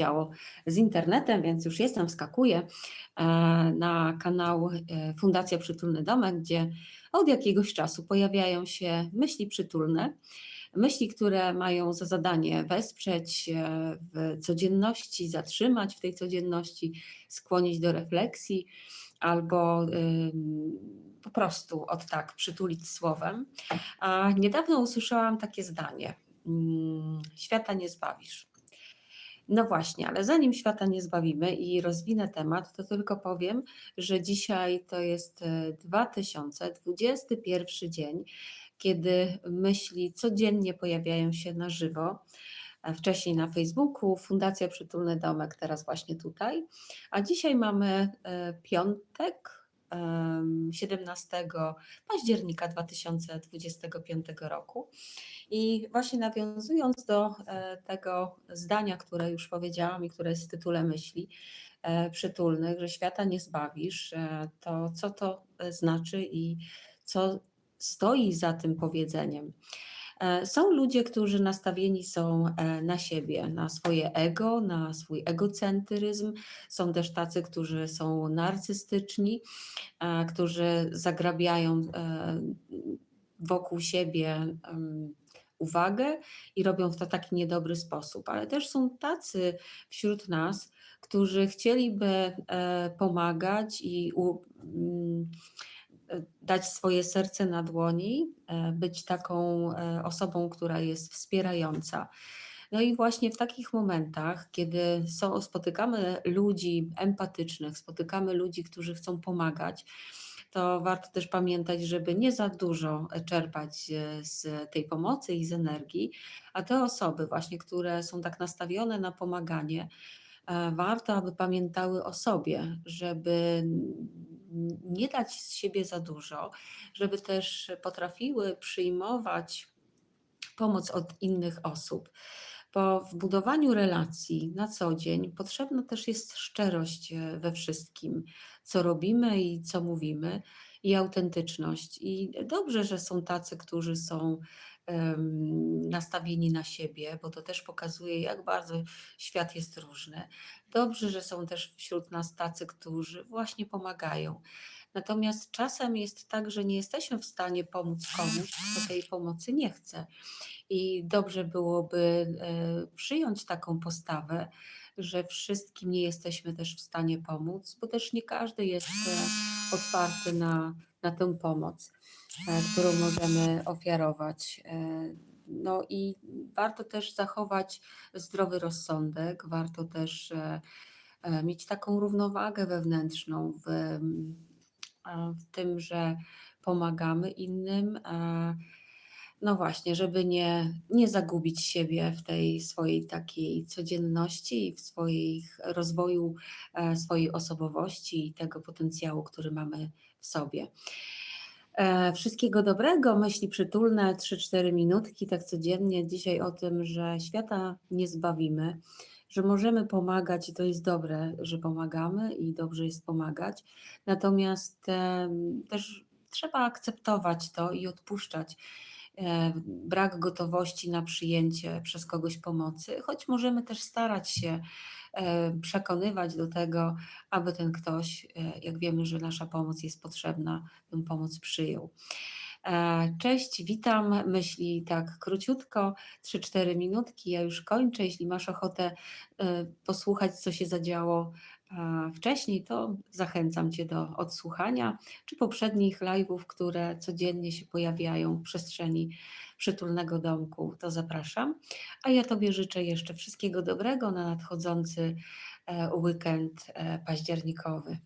działo z internetem, więc już jestem, wskakuję e, na kanał e, Fundacja Przytulny Domek, gdzie od jakiegoś czasu pojawiają się myśli przytulne, myśli, które mają za zadanie wesprzeć e, w codzienności, zatrzymać w tej codzienności, skłonić do refleksji albo po prostu od tak przytulić słowem. A niedawno usłyszałam takie zdanie: mm, Świata nie zbawisz. No właśnie, ale zanim świata nie zbawimy i rozwinę temat, to tylko powiem, że dzisiaj to jest 2021 dzień, kiedy myśli codziennie pojawiają się na żywo. Wcześniej na Facebooku, Fundacja Przytulny Domek, teraz właśnie tutaj. A dzisiaj mamy e, piątek, 17 października 2025 roku. I właśnie nawiązując do e, tego zdania, które już powiedziałam i które jest w tytule myśli e, przytulnych, że świata nie zbawisz, e, to co to znaczy i co stoi za tym powiedzeniem? E, są ludzie, którzy nastawieni są e, na siebie, na swoje ego, na swój egocentryzm. Są też tacy, którzy są narcystyczni, e, którzy zagrabiają wokół siebie uwagę i robią w to taki niedobry sposób. Ale też są tacy wśród nas, którzy chcieliby pomagać i dać swoje serce na dłoni, e, być taką e, osobą, która jest wspierająca. No i właśnie w takich momentach, kiedy są, spotykamy ludzi empatycznych, spotykamy ludzi, którzy chcą pomagać, to warto też pamiętać, żeby nie za dużo czerpać e, z tej pomocy i z energii, a te osoby właśnie, które są tak nastawione na pomaganie, warto, aby pamiętały o sobie, żeby nie dać z siebie za dużo, żeby też potrafiły przyjmować pomoc od innych osób. Bo w budowaniu relacji na co dzień potrzebna też jest szczerość e, we wszystkim, co robimy i co mówimy, i autentyczność. I dobrze, że są tacy, którzy są nastawieni na siebie, bo to też pokazuje, jak bardzo świat jest różny. Dobrze, że są też wśród nas tacy, którzy właśnie pomagają. Natomiast czasem jest tak, że nie jesteśmy w stanie pomóc komuś, kto tej pomocy nie chce. I dobrze byłoby e, przyjąć taką postawę, że wszystkim nie jesteśmy też w stanie pomóc, bo też nie każdy jest e, otwarty na, na tę pomoc, e, którą możemy ofiarować. No i warto też zachować zdrowy rozsądek, warto też mieć taką równowagę wewnętrzną w w tym, że pomagamy innym. No właśnie, żeby nie, nie zagubić siebie w tej swojej takiej codzienności i w swoich rozwoju e, swojej osobowości i tego potencjału, który mamy w sobie. E, wszystkiego dobrego, myśli przytulne, 3-4 minutki, tak codziennie. Dzisiaj o tym, że świata nie zbawimy, że możemy pomagać i to jest dobre, że pomagamy i dobrze jest pomagać. Natomiast też trzeba akceptować to i odpuszczać brak gotowości na przyjęcie przez kogoś pomocy, choć możemy też starać się e, przekonywać do tego, aby ten ktoś, e, jak wiemy, że nasza pomoc jest potrzebna, tę pomoc przyjął. E, cześć, witam. Myśli tak króciutko, 3-4 minutki. Ja już kończę. Jeśli masz ochotę e, posłuchać, co się zadziało e, wcześniej, to zachęcam Cię do odsłuchania, czy poprzednich live'ów, które codziennie się pojawiają w przestrzeni przytulnego domku, to zapraszam. A ja Tobie życzę jeszcze wszystkiego dobrego na nadchodzący weekend październikowy.